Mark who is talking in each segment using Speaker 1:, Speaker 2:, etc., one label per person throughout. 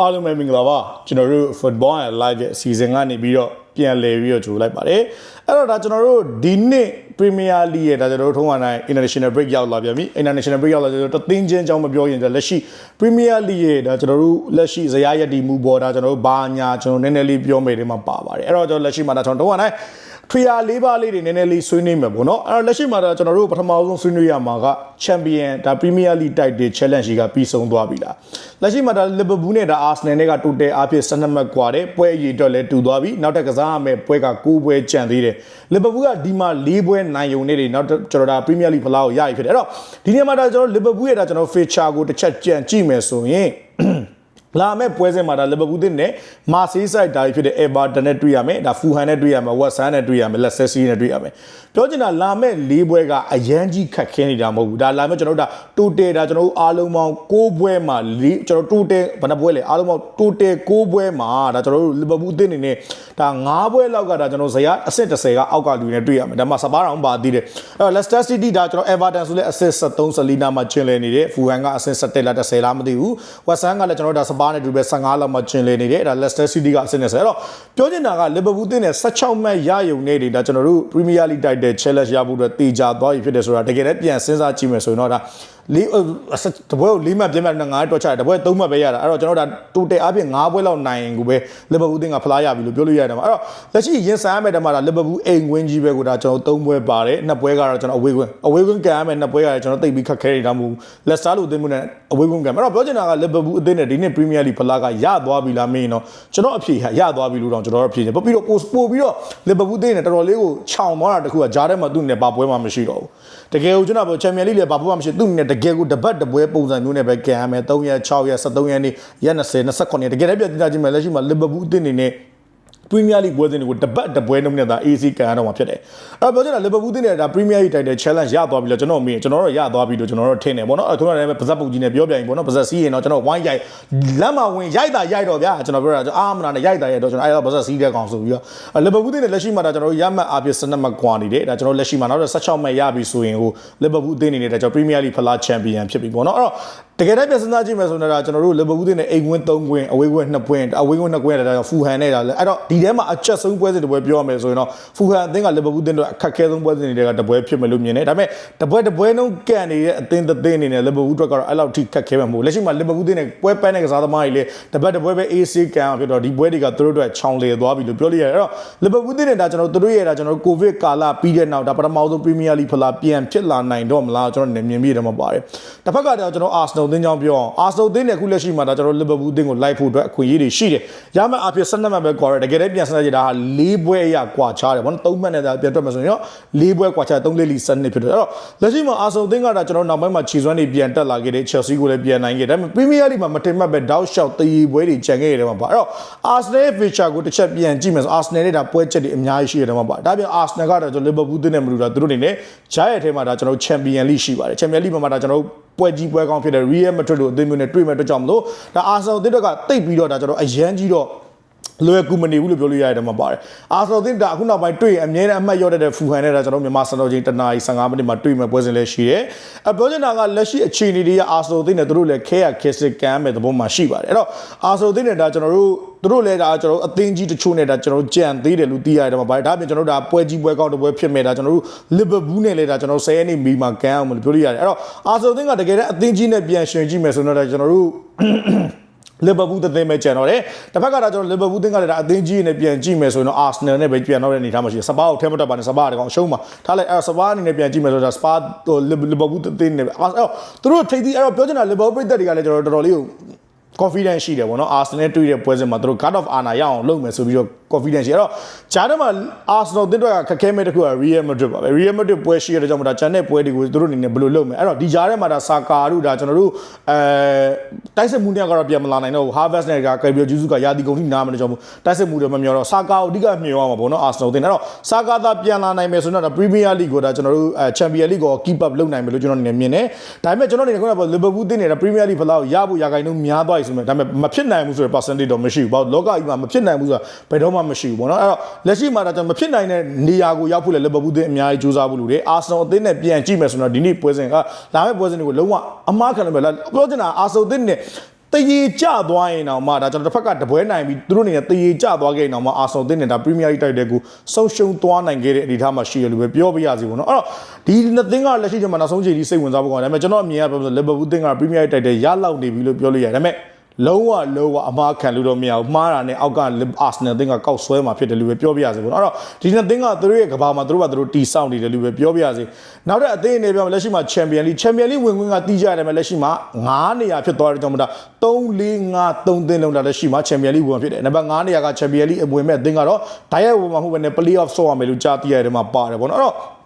Speaker 1: အားလုံးပဲမင်္ဂလာပါကျွန်တော်တို့ football and live ရဲ့အစီအစဉ်ကနေပြီးတော့ပြန်လည်ပြီးတော့ကြိုလိုက်ပါတယ်အဲ့တော့ဒါကျွန်တော်တို့ဒီနှစ် Premier League ရဲ့ဒါကျွန်တော်တို့ထုံးဝါတိုင်း international break ရောက်လာပြန်ပြီ international break ရောက်လာကျွန်တော်တို့တသင်းချင်းအကြောင်းမပြောရင်လက်ရှိ Premier League ရဲ့ဒါကျွန်တော်တို့လက်ရှိဇယားရည်ဒီမူပေါ်ဒါကျွန်တော်တို့ဘာညာကျွန်တော်နည်းနည်းလေးပြောမယ်ဒီမှာပါပါတယ်အဲ့တော့ကျွန်တော်လက်ရှိမှာဒါကျွန်တော်ထုံးဝါတိုင်း ထရီယာလေးပါးလေးတွေနည်းနည်းလေးဆွေးနွေးမယ်ပေါ့နော်အဲ့တော့လက်ရှိမှာတော့ကျွန်တော်တို့ပထမဆုံးဆွေးနွေးရမှာကချန်ပီယံဒါ Premier League Title Challenge ကြီးကပြီးဆုံးသွားပြီလားလက်ရှိမှာဒါ Liverpool နဲ့ဒါ Arsenal နဲ့ကတိုတယ်အားဖြင့်12မှတ်กว่าတယ်ပွဲအရေးအတွက်လည်းတူသွားပြီနောက်ထပ်ကစားရမယ့်ပွဲက9ပွဲကျန်သေးတယ် Liverpool ကဒီမှာ4ပွဲနိုင်ုံနေတယ်နောက်ကျွန်တော်ဒါ Premier League ဖလားကိုရရဖြစ်တယ်အဲ့တော့ဒီနေ့မှာဒါကျွန်တော် Liverpool ရဲ့ဒါကျွန်တော် feature ကိုတစ်ချက်ကြံကြည့်မယ်ဆိုရင် လာမယ့်ပွဲစဉ်မှာဒါလီဗာပူးတင်နဲ့မာဆေးဆိုင်ဒါဖြစ်တဲ့ Everton နဲ့တွေ့ရမယ်ဒါဖူဟန်နဲ့တွေ့ရမယ်ဝက်ဆန်နဲ့တွေ့ရမယ်လက်ဆက်စီနဲ့တွေ့ရမယ်ပြောချင်တာလာမယ့်၄ပွဲကအရန်ကြီးခက်ခဲနေတာမဟုတ်ဘူးဒါလာမယ့်ကျွန်တော်တို့ဒါတိုတယ်ဒါကျွန်တော်တို့အားလုံးပေါင်း6ပွဲမှာ၄ကျွန်တော်တိုတယ်ဘယ်နှပွဲလဲအားလုံးပေါင်းတိုတယ်6ပွဲမှာဒါကျွန်တော်တို့လီဗာပူးတင်နေနဲ့ဒါ9ပွဲလောက်ကဒါကျွန်တော်ဇယားအဆင့်30ကအောက်ကလူနဲ့တွေ့ရမယ်ဒါမှစပါးအောင်ပါသေးတယ်အဲ့တော့ Leicester City ဒါကျွန်တော် Everton ဆိုလဲအဆင့်73ဆလီနာမှာကျင်လည်နေတယ်ဖူဟန်ကအဆင့်17လား10လားမသိဘူးဝက်ဆန်ကလည်းကျွန်တော်တို့ဒါစပါးနဲ့တူပဲ15လောက်မှကျင်လည်နေတယ်ဒါ Leicester City ကအဆင့်20အဲ့တော့ပြောချင်တာက Liverpool တင်နဲ့16မှတ်ရယုံနေတယ်ဒါကျွန်တော်တို့ Premier League Title Challenge ရဖို့အတွက်တေချာသွားပြီဖြစ်တယ်ဆိုတာတကယ်လည်းပြန်စဉ်းစားကြည့်မယ်ဆိုရင်တော့ဒါ လေးတပွဲကို၄မှတ်ပြင်းမှတ်နဲ့9တော့ချတယ်တပွဲ3မှတ်ပဲရတာအဲ့တော့ကျွန်တော်တို့ဒါတိုတယ်အပြင်9ပွဲလောက်နိုင်ရင်ကိုပဲလီဗာပူးတင်ကဖလားရပြီလို့ပြောလို့ရတယ်မှာအဲ့တော့လက်ရှိရင်ဆိုင်ရမယ့်တမှားဒါလီဗာပူးအိမ်ဝင်းကြီးပဲကိုဒါကျွန်တော်3ပွဲပါတယ်နှစ်ပွဲကတော့ကျွန်တော်အဝေးကွင်းအဝေးကွင်းကန်ရမယ်နှစ်ပွဲကလည်းကျွန်တော်တိတ်ပြီးခက်ခဲနေတာမဟုတ်ဘူးလက်စတာလို့အသင်းမှုနဲ့အဝေးကွင်းကန်အဲ့တော့ပြောချင်တာကလီဗာပူးအသင်းနဲ့ဒီနေ့ပရီးမီးယားလိဖလားကရသွားပြီလားမင်းတော့ကျွန်တော်အဖြေရသွားပြီလို့တော့ကျွန်တော်တို့အဖြေနေပို့ပြီးတော့ပို့ပို့ပြီးတော့လီဗာပူးအသင်းနဲ့တော်တော်လေးကိုခြောင်သွားတာတခုကဂျားထဲမှာသူ့နဲ့ဘာပွဲမှမရှိတော့ဘူးတကယ်ကိုကျွန်တော်ပြောချန်ပီယံလိလည်းဘာပွဲမှမရှိသူ့နဲ့တကယ်ကိုတပတ်တပွဲပုံစံမျိုးနဲ့ပဲကန်ရမယ်3ရက်6ရက်73ရက်နေ့ရက်20 29ရက်တကယ်လည်းပြတင်ကြည့်မယ်လက်ရှိမှာလီဗာပူးအသင်းနေနဲ့ ပရီးမီးယားလိပွဲစဉ်တွေကိုတပတ်တပွဲနှုန်းနဲ့သာ AC ကန်ရတော့မှာဖြစ်တယ်။အဲ့တော့ပြောချင်တာလီဗာပူးတင်းနဲ့ဒါပရီးမီးယားလိ Title Challenge ရသွားပြီလို့ကျွန်တော်မေးကျွန်တော်တို့ရသွားပြီလို့ကျွန်တော်တို့ထင်တယ်ပေါ့နော်။အဲ့ဒါလည်းပါဇက်ပုတ်ကြီးနဲ့ပြောပြရင်ပေါ့နော်။ပါဇက်စီးရင်တော့ကျွန်တော်ဝိုင်းရိုက်လက်မဝင်ရိုက်တာရိုက်တော့ဗျာကျွန်တော်ပြောတာအာမနာနဲ့ရိုက်တာရိုက်တော့ကျွန်တော်အဲ့တော့ပါဇက်စီးတဲ့ကောင်ဆိုပြီးတော့လီဗာပူးတင်းနဲ့လက်ရှိမှာဒါကျွန်တော်တို့ရမှတ်အပြည့်12မှတ်ကွာနေတယ်။ဒါကျွန်တော်လက်ရှိမှာနောက်တော့16မှတ်ရပြီဆိုရင်ဟိုလီဗာပူးတင်းနေနဲ့ဒါကျွန်တော်ပရီးမီးယားလိဖလားချန်ပီယံဖြစ်ပြီပေါ့နော်။အဲ့တော့ တကယ်တမ်းပြန်စဉ်းစားကြည့်မယ်ဆိုတော့ကျွန်တော်တို့လီဗာပူးတင်းနဲ့အိမ်ဝင်း3ကွင်းအဝေးကွင်း2ကွင်းအဝေးကွင်း2ကွင်းဒါဖူဟန်နဲ့ဒါလည်းအဲ့တော့ဒီထဲမှာအချက်ဆုံးပွဲစဉ်တစ်ပွဲပြောရမယ်ဆိုရင်တော့ဖူဟန်အသင်းကလီဗာပူးတင်းတို့အခက်ခဲဆုံးပွဲစဉ်တွေကတပွဲဖြစ်မယ်လို့မြင်တယ်ဒါပေမဲ့တပွဲတပွဲလုံးကန်နေတဲ့အသင်းတစ်သင်းအနေနဲ့လီဗာပူးအတွက်ကတော့အဲ့လောက်ထိခက်ခဲမှာမဟုတ်လက်ရှိမှာလီဗာပူးတင်းနဲ့ပွဲပန်းတဲ့ကစားသမားတွေလည်းတပတ်တပွဲပဲ AC ကန်အောင်ဖြစ်တော့ဒီပွဲတွေကသူတို့အတွက်ချောင်လေသွားပြီလို့ပြောလို့ရတယ်အဲ့တော့လီဗာပူးတင်းနဲ့ဒါကျွန်တော်တို့ရဲ့ဒါကျွန်တော်ကိုဗစ်ကာလပြီးတဲ့နောက်ဒါပထမဆုံးပရီးမီးယားလိဖလားပြန်ဖြစ်လာနိုင်တော့မလားကျွန်တော်မြင်မိတယ်မှာပါတယ်တစ်ဖက်ကတော့ကျွန်တော်အာဆနယ်အသင်းကြောင့်ပြောအောင်အာဆနယ်အသင်းနဲ့ခုလက်ရှိမှာဒါကျွန်တော်လီဗာပူးအသင်းကိုလိုက်ဖို့အတွက်အခွင့်အရေးတွေရှိတယ်ရမယ့်အဖြစ်12မှတ်ပဲကွာတယ်တကယ်တည်းပြန်စဉ်းစားကြည့်တာဟာ၄ပွဲအရာကွာခြားတယ်ဘောနော်3မှတ်နဲ့ဒါပြန်တွက်မယ်ဆိုရင်တော့၄ပွဲကွာခြား3လေးလီစနစ်ဖြစ်တယ်အဲ့တော့လက်ရှိမှာအာဆနယ်အသင်းကဒါကျွန်တော်နောက်ပိုင်းမှာခြေစွမ်းတွေပြန်တက်လာခဲ့တယ်ချယ်ဆီကိုလည်းပြန်နိုင်ခဲ့တယ်ဒါပေမဲ့ပရီးမီးယားလိမှာမတင်မှတ်ပဲတောက်လျှောက်တည်ပွဲတွေကြံခဲ့ရတယ်မှာပါအဲ့တော့အာဆနယ်ရဲ့ feature ကိုတစ်ချက်ပြန်ကြည့်မယ်ဆိုအာဆနယ်နဲ့ဒါပွဲချက်တွေအများကြီးရှိရတယ်မှာပါဒါပြင်အာဆနယ်ကတော့ကျွန်တော်လီဗာပူးအသင်းနဲ့မတူတာသူတို့အနေနဲ့ဂျားရဲ့ထဲမှာဒါကျွန်တော်ချန်ပီယံလိရှိပါတယ်ချန်ပီယံလိမှာဒါကျွန်တော် ပွဲကြီးပွဲကောင်းဖြစ်တဲ့ Real Madrid တို့အသင်းမျိုးနဲ့တွေ့မဲ့အတွက်ကြောင့်မလို့ဒါအာဆနယ်အသင်းတွေကတိတ်ပြီးတော့ဒါကျွန်တော်အရန်ကြီးတော့ လွယ်ကူမနေဘူးလို့ပြောလို့ရတယ်မှာပါတယ်အာဆနယ်တင်ဒါအခုနောက်ပိုင်းတွေ့အမြဲတမ်းအမှတ်ရောက်တဲ့ဖူဟန်နဲ့ဒါကျွန်တော်မြန်မာစံတော်ချိန်တနာရီ15မိနစ်မှာတွေ့မဲ့ပွဲစဉ်လည်းရှိတယ်အပြောချင်တာကလက်ရှိအခြေအနေတွေကအာဆနယ်တင်နဲ့တို့လည်းခဲရခဲစစ်ကမ်းမဲ့သဘောမှရှိပါတယ်အဲ့တော့အာဆနယ်တင်နဲ့ဒါကျွန်တော်တို့တို့လည်းဒါကျွန်တော်အသင်းကြီးတချို့နဲ့ဒါကျွန်တော်ကြံသေးတယ်လို့သိရတယ်မှာပါတယ်ဒါပြင်ကျွန်တော်တို့ဒါပွဲကြီးပွဲကောင်းတစ်ပွဲဖြစ်မဲ့ဒါကျွန်တော်တို့လီဗာပူးနဲ့လည်းဒါကျွန်တော်10ရက်နေ့မီမှာကမ်းအောင်လို့ပြောလို့ရတယ်အဲ့တော့အာဆနယ်တင်ကတကယ်တမ်းအသင်းကြီးနဲ့ပြန်ရှင်ကြည့်မယ်ဆိုတော့ဒါကျွန်တော်တို့ လီဗာပူးသင်းပဲကျန်တော့တယ်။တစ်ဖက်ကဒါကျွန်တော်လီဗာပူးသင်းကလည်းဒါအသင်းကြီးနဲ့ပြန်ကြည့်မယ်ဆိုရင်တော့အာဆနယ်နဲ့ပဲပြန်တော့တဲ့အနေအထားမှာရှိတယ်။စပါးကိုထဲမတက်ပါနဲ့စပါးတကောင်ရှုံးမှာ။ထားလိုက်အဲ့စပါးအနေနဲ့ပြန်ကြည့်မယ်ဆိုတော့စပါးလီဗာပူးသင်းနဲ့ပဲအဲ့တော့သူတို့ထိပ်သီးအဲ့တော့ပြောချင်တာလီဗာပူးပြည်သက်တွေကလည်းကျွန်တော်တော်တော်လေးကို confidence ရှိတယ်ဗောနော် Arsenal နဲ့တွေ့တဲ့ပွဲစဉ်မှာသူတို့ God of Honor ရအောင်လုပ်မယ်ဆိုပြီးတော့ confidence ရှိအဲ့တော့ဂျားထဲမှာ Arsenal တင်းတော့ခက်ခဲမဲ့တစ်ခုက Real Madrid ပါပဲ Real Madrid ပွဲရှိရတဲ့ကြောင့်မဒါဂျန်တဲ့ပွဲတွေကိုသူတို့အနေနဲ့ဘယ်လိုလုပ်မလဲအဲ့တော့ဒီဂျားထဲမှာဒါစာကာတို့ဒါကျွန်တော်တို့အဲတိုက်စစ်မှုတွေကတော့ပြန်မလာနိုင်တော့ဘူး Harvest နဲ့က Gabriel Jesus ကရာသီကုန်ထိနားမလို့ကြောင့်တိုက်စစ်မှုတွေမမျောတော့စာကာကိုအဓိကမြင်ရမှာဗောနော် Arsenal တင်းအဲ့တော့စာကာသာပြန်လာနိုင်မယ်ဆိုတော့ဒါ Premier League ကိုဒါကျွန်တော်တို့အဲ Champion League ကို keep up လုပ်နိုင်မယ်လို့ကျွန်တော်အနေနဲ့မြင်တယ်ဒါပေမဲ့ကျွန်တော်အနေနဲ့ခုနက Liverpool တင်းနေတာ Premier League ဖလားကိုရဖို့ရာဂိုင်နှုန်းများသွားပြီဆိုမှဒါပေမဲ့မဖြစ်နိုင်ဘူးဆိုတဲ့ percentage တော့မရှိဘူးဘာလို့လောကကြီးမှာမဖြစ်နိုင်ဘူးဆိုတာဘယ်တော့မှမရှိဘူးဗောနော်အဲ့တော့လက်ရှိမှာဒါကျွန်တော်မဖြစ်နိုင်တဲ့နေရာကိုရောက်ဖို့လေ Liverpool တင်းအများကြီးစူးစမ်းဖို့လိုတယ် Arsenal အသင်းနဲ့ပြန်ကြည့်မယ်ဆိုတော့ဒီနေ့ပွဲစဉ်ကလာမယ့်ပွဲစဉ်တွေကိုလုံးဝအမှားခံလို့ပဲလားပြောချင်တာ Arsenal တင်းနဲ့တရေကျသွားရင်တော့မှဒါကျွန်တော်တစ်ဖက်ကတပွဲနိုင်ပြီးသူတို့အနေနဲ့တရေကျသွားခဲ့ရင်တော့မှအာဆယ်တင်နေတာပရီးမီးယားလိတိုက်တဲ့ကိုဆုံးရှုံးသွားနိုင်ခဲ့တဲ့အနေအထားမှာရှိရလို့ပဲပြောပြရစီပေါ့နော်အဲ့တော့ဒီနှစ်သင်းကလက်ရှိချိန်မှာနောက်ဆုံးချိန်ကြီးစိတ်ဝင်စားဖို့ကောင်းတယ်ဒါပေမဲ့ကျွန်တော်အမြင်ကပြောဆိုလီဗာပူးသင်းကပရီးမီးယားလိတိုက်တဲ့ရလောက်နေပြီလို့ပြောလို့ရတယ်ဒါပေမဲ့ လုံးဝလုံးဝအမားခံလို့တော့မရဘူးမှားတာနဲ့အောက်ကအာဆနယ်သင်းကကောက်ဆွဲမှာဖြစ်တယ်လို့ပဲပြောပြရစီပေါ့နော်အဲ့တော့ဒီနှစ်သင်းကသူတို့ရဲ့ကဘာမှာသူတို့ကသူတို့တီဆောက်နေတယ်လို့ပဲပြောပြရစီနောက်တဲ့အသင်းအနေနဲ့ပြောမယ်လက်ရှိမှာချန်ပီယံလိချန်ပီယံလိဝင်ခွင့်ကတီးကြရတယ်မယ်လက်ရှိမှာ9နေရာဖြစ်သွားတဲ့ကြောင့်မလို့3 4 5 3သင်းလုံးတာလက်ရှိမှာချန်ပီယံလိဝင်ဖြစ်တယ်နံပါတ်9နေရာကချန်ပီယံလိဝင်မဲ့အသင်းကတော့ဒိုင်ရက်ဝင်မှာမဟုတ်ဘဲနဲ့ play off ဆော့ရမယ်လို့ကြားသိရတယ်မှာပါတယ်ပေါ့နော်အဲ့တော့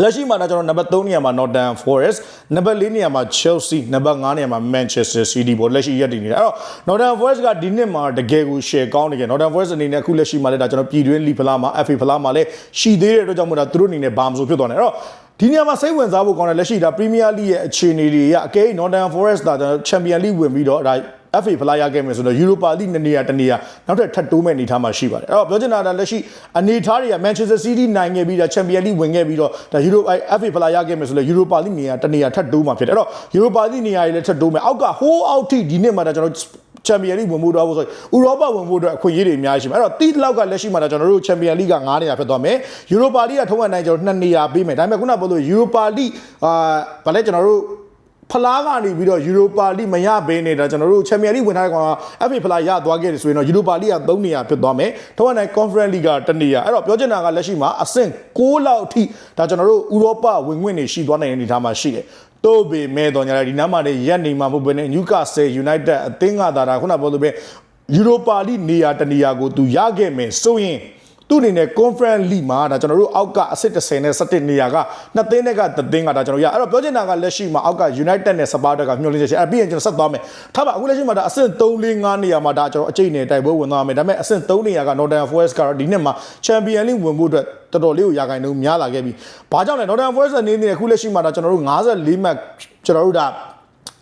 Speaker 1: လက်ရှိမှာတော့ကျွန်တော်နံပါတ်3နေရာမှာ Nottingham Forest နံပါတ်4နေရာမှာ Chelsea နံပါတ်5နေရာမှာ Manchester City ပေါ့လက်ရှိရက်တည်နေတာအဲ့တော့ Nottingham Forest ကဒီနှစ်မှာတကယ်ကို share ကောင်းနေကြ Nottingham Forest အနေနဲ့အခုလက်ရှိမှာလည်းဒါကျွန်တော်ပြည်တွင်းလီဖလားမှာ FA ဖလားမှာလည်းရှိသေးတဲ့အတွက်ကြောင့်မို့ဒါသူတို့အနေနဲ့ဘာမှမဆိုဖြစ်သွားတယ်အဲ့တော့ဒီနေရာမှာစိတ်ဝင်စားဖို့ကောင်းတယ်လက်ရှိဒါ Premier League ရဲ့အခြေအနေတွေရအကဲ Nottingham Forest ဒါကျွန်တော် Champion League ဝင်ပြီးတော့ဒါ FA ဖလားရခဲ့မယ်ဆိုတော့ Europa League နှစ်နေရာတစ်နေရာနောက်ထပ်ထပ်တိုးမဲ့အနေအထားမှာရှိပါတယ်အဲ့တော့ပြောချင်တာကလက်ရှိအနေအထားတွေက Manchester City နိုင်ခဲ့ပြီးဒါ Champion League ဝင်ခဲ့ပြီးတော့ဒါ Euro FA ဖလားရခဲ့မယ်ဆိုတော့ Europa League နေရာတစ်နေရာထပ်တိုးမှာဖြစ်တယ်အဲ့တော့ Europa League နေရာတွေလည်းထပ်တိုးမယ်အောက်ကဟိုးအောက်ထိဒီနှစ်မှာဒါကျွန်တော်ချန်ပီယံလိဝင်ဖို့တော့ဆိုဥရောပဝင်ဖို့အတွက်အခွင့်အရေးတွေအများကြီးရှိမယ်အဲ့တော့တီးလောက်ကလက်ရှိမှာတော့ကျွန်တော်တို့ချန်ပီယံလိက9နေရာဖြစ်သွားမယ်ယူရိုပါလိကထုံးဝနိုင်ကျွန်တော်2နေရာပေးမယ်ဒါပေမဲ့ခုနပြောလို့ယူရိုပါလိအာဗာလဲကျွန်တော်တို့ ဖလားကနေပြီးတော့ယူရိုပါလိမရဘဲနေတာကျွန်တော်တို့ချန်ပီယံလိဝင်ထားတဲ့ကောင်က FA ဖလားရသွားခဲ့တယ်ဆိုရင်တော့ယူရိုပါလိက3နေရာဖြစ်သွားမယ်ထုံးဝနိုင် Conference League က1နေရာအဲ့တော့ပြောချင်တာကလက်ရှိမှာအဆင့်6လောက်အထိဒါကျွန်တော်တို့ဥရောပဝင်ခွင့်တွေရှိသွားနိုင်တဲ့အနေအထားမှာရှိတယ်တော့ပေမဲ့တော့ညာဒီနားမှာလည်းရက်နေမှာမဟုတ်ဘဲနဲ့ Newcastle United အသင်းကသာတာခုနပြောလို့ပဲယူရိုပါလိနေရာတနေရာကိုသူရခဲ့မယ်ဆိုရင် သူ့အနေနဲ့ conference league မှာဒါကျွန်တော်တို့အောက်ကအဆင့်30နဲ့17နေရာကနှစ်သင်းနဲ့ကတစ်သင်းကဒါကျွန်တော်ရအဲ့တော့ပြောချင်တာကလက်ရှိမှာအောက်က United နဲ့ Sparta ကမျှော်လင့်ချက်ရှိအဲ့ပြီးရင်ကျွန်တော်ဆက်သွားမယ်ထားပါအခုလက်ရှိမှာဒါအဆင့်3 4 5နေရာမှာဒါကျွန်တော်အကျိတ်နဲ့တိုက်ပွဲဝင်သွားမယ်ဒါပေမဲ့အဆင့်3နေရာက Nottingham Forest ကတော့ဒီနှစ်မှာ Champion League ဝင်ဖို့အတွက်တော်တော်လေးကိုရာခိုင်နှုန်းများလာခဲ့ပြီ။ဘာကြောင့်လဲ Nottingham Forest အနေနဲ့အခုလက်ရှိမှာဒါကျွန်တော်တို့54မှတ်ကျွန်တော်တို့ဒါ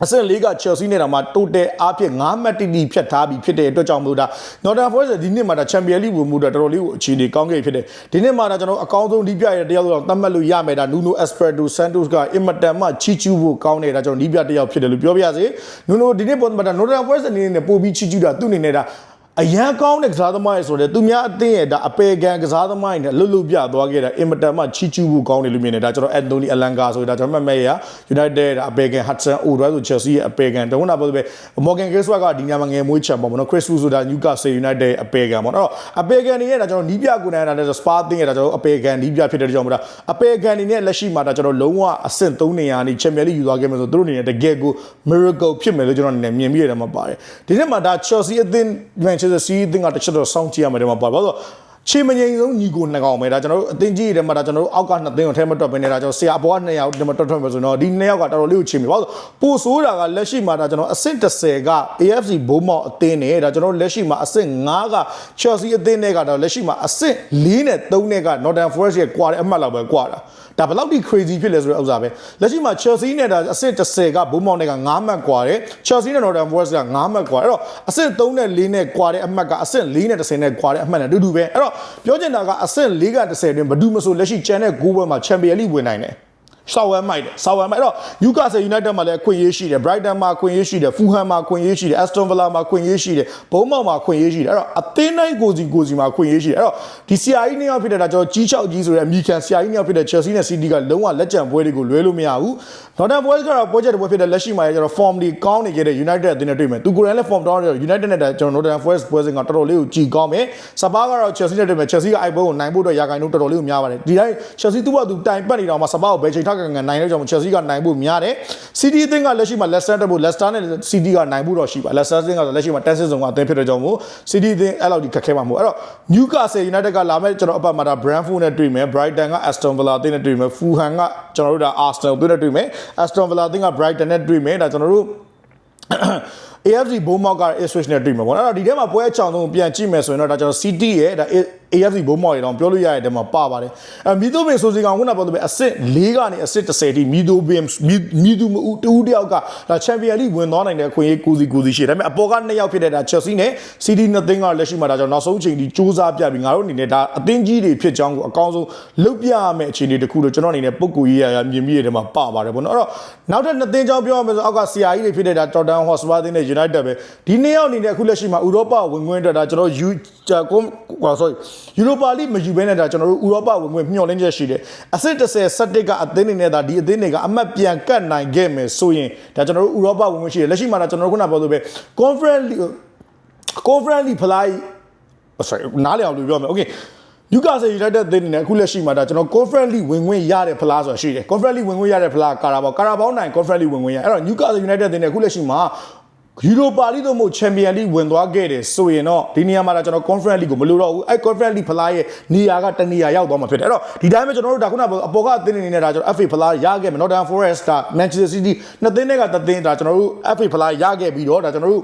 Speaker 1: အဆင့်၄က Chelsea နဲ့တောင်မှ total အားဖြင့်9မှတ်တိတိဖြတ်ထားပြီးဖြစ်တဲ့အတွက်ကြောင့်မလို့ဒါ Nottingham Forest ဒီနှစ်မှာဒါ Champion League ဝင်မှုတော့တော်တော်လေးကိုအခြေအနေကောင်းခဲ့ဖြစ်တယ်ဒီနှစ်မှာဒါကျွန်တော်အကောင်းဆုံးဒီပြရတဲ့တယောက်တော့သတ်မှတ်လို့ရမယ်ဒါ Nuno Espirito Santos ကအင်မတန်မှချီချူးဖို့ကောင်းနေတာကျွန်တော်ဒီပြတယောက်ဖြစ်တယ်လို့ပြောပြရစေ Nuno ဒီနှစ်ပေါ်မှာဒါ Nottingham Forest အနေနဲ့ပို့ပြီးချီချူးတာသူ့အနေနဲ့ဒါ အရန်ကောင်းတဲ့ကစားသမားရဲ့ဆိုတော့သူများအသင်းရဲ့ဒါအပေကန်ကစားသမားရဲ့လှုပ်လှုပ်ပြသွားခဲ့တာအင်မတန်မှချီချူးဖို့ကောင်းတယ်လို့မြင်တယ်ဒါကျွန်တော်အန်တိုနီအလန်ကာဆိုတာကျွန်တော်မှတ်မဲ့ရ United ဒါအပေကန် Hudson Odoi ဆို Chelsea ရဲ့အပေကန်တုံးနာပြောပဲ Morgan Giswat ကဒီညမှာငယ်မွေးချန်ပေါ့နော် Chris Wood ဆိုတာ Newcastle United အပေကန်ပေါ့နော်အပေကန်တွေရဲ့ဒါကျွန်တော်နီးပြကိုနိုင်တာဒါ Spa အသင်းရဲ့ဒါကျွန်တော်အပေကန်နီးပြဖြစ်တဲ့ကြောင့်မလားအပေကန်တွေနဲ့လက်ရှိမှာဒါကျွန်တော်လုံးဝအဆင့်3နေရာနေ Champions League ယူသွားခဲ့မယ်ဆိုသူတို့အနေနဲ့တကယ်ကို miracle ဖြစ်မယ်လို့ကျွန်တော်အနေနဲ့မြင်မိရတယ်မှာပါတယ်ဒီနေ့မှာဒါ Chelsea အသင်း Manchester City အသင်းကတစ်ချက်တော့စောင့်ကြည့်ရမယ်တဲ့မှာပါတယ်ဘာလို့ ချေမငိန်ဆုံးညီကိုနှစ်ကောင်ပဲဒါကျွန်တော်တို့အသင်းကြီးတွေမှာဒါကျွန်တော်တို့အောက်ကနှစ်သင်းကိုထဲမတွက်ပဲနေတာကျွန်တော်ဆရာအပေါ်က2ယောက်ဒီမှာတွက်တွက်မယ်ဆိုတော့ဒီ2ယောက်ကတော်တော်လေးကိုချေမိဘာလို့ပိုဆိုးတာကလက်ရှိမှာဒါကျွန်တော်အဆင့်30က AFC ဘိုးမောက်အသင်းနဲ့ဒါကျွန်တော်လက်ရှိမှာအဆင့်5က Chelsea အသင်းနဲ့ကတော့လက်ရှိမှာအဆင့်4နဲ့3နဲ့က Nottingham Forest ရဲ့ကွာတဲ့အမှတ်လောက်ပဲကွာတာဒါဘယ်လောက်ထိ crazy ဖြစ်လဲဆိုတဲ့ဥစ္စာပဲလက်ရှိမှာ Chelsea နဲ့ဒါအဆင့်30ကဘိုးမောက်နဲ့က9မှတ်ကွာတယ် Chelsea နဲ့ Nottingham Forest က9မှတ်ကွာအဲ့တော့အဆင့်3နဲ့4နဲ့ကွာတဲ့အမှတ်ကအဆင့်4နဲ့10နဲ့ကွာတဲ့အမှတ်နဲ့အတူတူပဲအဲ့တော့ပြောချင်တာကအဆင့်4က10တွင်ဘယ်သူမဆိုလက်ရှိကျန်တဲ့9ဘွဲမှာ Champions League ဝင်နိုင်တယ် ဆောက်ဝဲမိုက်တယ်ဆောက်ဝဲမိုက်အဲ့တော့ Newcastle United မှာလည်းအခွင့်အရေးရှိတယ် Brighton မှာအခွင့်အရေးရှိတယ် Fulham မှာအခွင့်အရေးရှိတယ် Aston Villa မှာအခွင့်အရေးရှိတယ် Bournemouth မှာအခွင့်အရေးရှိတယ်အဲ့တော့အသင်းတိုင်းကိုစီကိုစီမှာအခွင့်အရေးရှိတယ်အဲ့တော့ဒီ CRE နှစ်ယောက်ဖြစ်တဲ့ဒါကျွန်တော်ကြီးချောက်ကြီးဆိုတဲ့အမိခံ CRE နှစ်ယောက်ဖြစ်တဲ့ Chelsea နဲ့ City ကလုံးဝလက်ကျန်ပွဲတွေကိုလွဲလို့မရဘူး Nottingham Forest ကတော့ project ပွဲဖြစ်တဲ့လက်ရှိမှာကျတော့ form တွေကောင်းနေကြတဲ့ United အသင်းနဲ့တွေ့မယ်သူကိုယ်တိုင်လည်း form တောင်းနေတော့ United နဲ့ကျွန်တော် Nottingham Forest ပွဲစဉ်ကတော်တော်လေးကိုကြည်ကောင်းမယ်စပါးကတော့ Chelsea နဲ့တွေ့မယ် Chelsea ကအိုက်ပွဲကိုနိုင်ဖို့အတွက်ရာဂိုင်နှုန်းတော်တော်လေးကိုများပါတယ်ဒီတိုင်း Chelsea သူ့ဘာသူတိုင်ပတ်နေတော့မှစပါးကိုဘယ်ချိန်ထောက်ကန်ကန်နိုင်တဲ့ကြောင့် Chelsea ကနိုင်ဖို့များတယ် City အသင်းကလက်ရှိမှာ Leicester တက်ဖို့ Leicester နဲ့ City ကနိုင်ဖို့တော့ရှိပါ Leicester အသင်းကလက်ရှိမှာ10ဆင့်ဆုံးကအသင်းဖြစ်တဲ့ကြောင့်မို့ City အသင်းအဲ့လောက်ဒီခက်ခဲမှာမဟုတ်အဲ့တော့ Newcastle United ကလာမဲ့ကျွန်တော်အပတ်မှာဒါ Brentford နဲ့တွေ့မယ် Brighton က Aston Villa အသင်းနဲ့တွေ့မယ် Fulham ကကျွန်တော်တို့ဒါ Arsenal အသင်းနဲ့တွေ့မယ် Aston Villa အသင်းက Brighton နဲ့တွေ့မယ်ဒါကျွန်တော်တို့ AFC ဘိုးမောက်က Ipswich နဲ့တွေ့မှာပေါ့နော်အဲ့တော့ဒီထဲမှာပွဲအချောင်ဆုံးပြန်ကြည့်မယ်ဆိုရင်တော့ဒါကျွန်တော် City ရဲ့ဒါ AFC ဘုံမော်ရီတောင်ပြောလို့ရတဲ့တဲမှာပါပါတယ်အဲမီတိုဘင်ဆိုစီကောင်ခုနပြောလို့ပဲအဆင့်၄ကနေအဆင့်30ထိမီတိုဘင်မီတိုမဦးတူတယောက်ကဒါချန်ပီယံလိဝင်သွားနိုင်တဲ့အခွင့်အရေးကိုစီကိုစီရှိတယ်ဒါပေမဲ့အပေါ်ကနှစ်ယောက်ဖြစ်တဲ့ဒါ Chelsea နဲ့ City နှစ်သင်းကလက်ရှိမှာဒါကြောင့်နောက်ဆုံးချိန်ထိစူးစမ်းပြပြီးငါတို့အနေနဲ့ဒါအသင်းကြီးတွေဖြစ်ကြောင်းကိုအကောင်းဆုံးလုပ်ပြရမယ့်အခြေအနေတစ်ခုလို့ကျွန်တော်အနေနဲ့ပုံကူရေးရရမြင်မိရတဲ့မှာပါပါတယ်ပေါ့နော်အဲ့တော့နောက်ထပ်နှစ်သင်းကြောင်းပြောရမယ်ဆိုအောက်က CR ကြီးတွေဖြစ်တဲ့ဒါ Tottenham Hotspur သင်းနဲ့ United ပဲဒီနှစ်ယောက်အနေနဲ့အခုလက်ရှိမှာဥရောပဝင်ခွင့်အတွက်ဒါကျွန်တော် U ကွန် sorry Europa League မယူဘဲနဲ့ဒါကျွန်တော်တို့ဥရောပဝင်ခွင့်မျှော်လင့်ချက်ရှိတယ်အဆင့်30 17ကအသင်းတွေနဲ့ဒါဒီအသင်းတွေကအမှတ်ပြန်ကတ်နိုင်ခဲ့မယ်ဆိုရင်ဒါကျွန်တော်တို့ဥရောပဝင်ခွင့်ရှိတယ်လက်ရှိမှာဒါကျွန်တော်တို့ခုနပြောလို့ပဲ Conference League Conference League fly sorry နားလည်အောင်လို့ပြောမယ် okay နျူကာဆယ်ယူနိုက်တက်သင်းနေနဲ့အခုလက်ရှိမှာဒါကျွန်တော် Conference League ဝင်ခွင့်ရတဲ့ဖလားဆိုတာရှိတယ် Conference League ဝင်ခွင့်ရတဲ့ဖလားကာရာဘောကာရာဘောနိုင် Conference League ဝင်ခွင့်ရအဲ့တော့နျူကာဆယ်ယူနိုက်တက်သင်းနဲ့အခုလက်ရှိမှာ ယူရိုပါလိတို့မို့ချန်ပီယံလိဝင်သွားခဲ့တယ်ဆိုရင်တော့ဒီနေရာမှာဒါကျွန်တော် Conference League ကိုမလိုတော့ဘူးအဲ့ Conference League ဖလားရဲ့နေရာကတနေရာရောက်သွားမှာဖြစ်တယ်အဲ့တော့ဒီတိုင်းပဲကျွန်တော်တို့ဒါခုနကအပေါ်ကအသင်းနေနေတာကျွန်တော် FA ဖလားရခဲ့မယ် Nottingham Forest ဒါ Manchester City နှစ်သင်းတွေကတသင်းဒါကျွန်တော်တို့ FA ဖလားရခဲ့ပြီးတော့ဒါကျွန်တော်တို့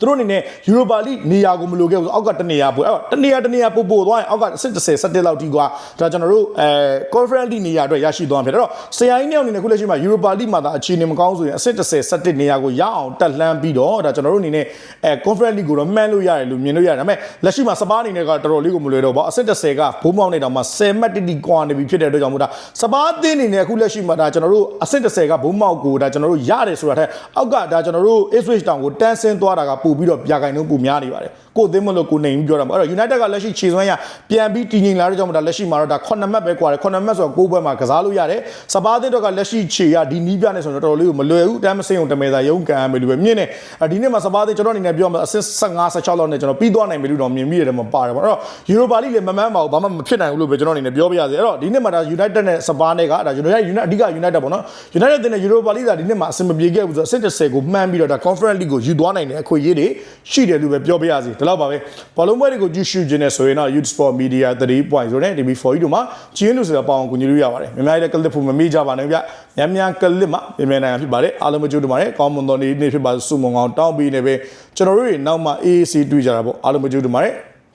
Speaker 1: သူတို့အနေနဲ့ယူရိုပါလိနေရာကိုမလိုခဲ့ဘူးဆိုအောက်ကတနေရာပို့အဲ့တော့တနေရာတနေရာပို့ပို့သွားရင်အောက်ကစစ်30 17လောက်ထိကွာဒါကျွန်တော်တို့အဲ conference league နေရာအတွက်ရရှိသွားမှာဖြစ်တယ်အဲ့တော့ဆရာကြီးနေအောင်အနေနဲ့ခုလက်ရှိမှာယူရိုပါလိမှာသာအခြေအနေမကောင်းဆိုရင်အဆင့်30 17နေရာကိုရအောင်တက်လှမ်းပြီးတော့ဒါကျွန်တော်တို့အနေနဲ့အဲ conference league ကိုတော့မှန်းလို့ရတယ်လို့မြင်လို့ရတယ်ဒါပေမဲ့လက်ရှိမှာစပါးအနေနဲ့ကတော်တော်လေးကိုမလွယ်တော့ဘူးအဆင့်30ကဘိုးမောင်နေတောင်မှ10မှတ်တိတိကွာနေပြီဖြစ်တဲ့အတွက်ကြောင့်မို့ဒါစပါးအသင်းအနေနဲ့အခုလက်ရှိမှာဒါကျွန်တော်တို့အဆင့်30ကဘိုးမောင်ကိုဒါကျွန်တော်တို့ရတယ်ဆိုတာထက်အောက်ကဒါကျွန်တော်တို့ Ipswich Town ကိုတန်းဆင်းသွားတာကပို့ပြီးတော့ပြကိုင်လုံးပိုများနေပါတယ်ကိုယ်အသင်းမလို့ကိုနေပြီးပြောတာပေါ့အဲ့တော့ United ကလက်ရှိခြေစွမ်းရပြန်ပြီးတည်ငြိမ်လာတဲ့ကြောင့်မို့ဒါလက်ရှိမှာတော့ဒါ9မှတ်ပဲကွာတယ်9မှတ်ဆိုတော့ကိုးဘွဲမှာကစားလို့ရတယ်စပါးအသင်းတော့ကလက်ရှိခြေရဒီနီးပြနေဆိုတော့တော်တော်လေးကိုမလွယ်ဘူးတမ်းမစင်းုံတမဲသာရုံးကန်ရမယ်လို့ပဲမြင်နေဒီနေ့မှာစပါးအသင်းကျွန်တော်အနေနဲ့ပြောမှာအဆင့်15 16လောက်နဲ့ကျွန်တော်ပြီးသွားနိုင်ပြီလို့တော့မြင်မိရတယ်မှာပါတယ်ပေါ့အဲ့တော့ Europa League လည်းမမှန်းပါဘူးဘာမှမဖြစ်နိုင်ဘူးလို့ပဲကျွန်တော်အနေနဲ့ပြောပြရစီအဲ့တော့ဒီနေ့မှာဒါ United နဲ့စပါးနဲ့ကဒါ United United အဓိက United ပေါ့နော် United တင်တဲ့ Europa League ကဒီနေ့မှာအဆင်မပြေခဲ့ဘူးဆိုတော့အဆင့်30ကိုမှန်းပြီးတော့ဒါ Conference League ကိုယူသွားနိုင်တဲ့အခွင့်အရေးတွေရှိတယ်လို့ပဲပြောပြရစီဒီလောက်ပါပဲဘောလုံးပွဲတွေကိုကြည့်ရှုခြင်းနဲ့ဆိုရင်တော့ Youth Sport Media 3.0နဲ့ TV4 တို့မှာကျင်းလို့ဆိုတာပေါအောင်ကူညီလို့ရပါတယ်မြန်မာရဲ့ clip ဖို့မမေ့ကြပါနဲ့ဗျမြန်မြန် clip မှာမြန်မြန်နိုင်ဖြစ်ပါတယ်အားလုံးမကြိုးတူပါတယ်ကောင်းမွန်တော်နေ့နေ့ဖြစ်ပါစုမုံကောင်းတောင်းပြီးနေပဲကျွန်တော်တို့တွေနောက်မှာ AAC တွေ့ကြတာပေါ့အားလုံးမကြိုးတူပါတယ်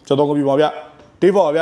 Speaker 1: ကျွန်တော်ကပြပါဗျတေးပါဗျ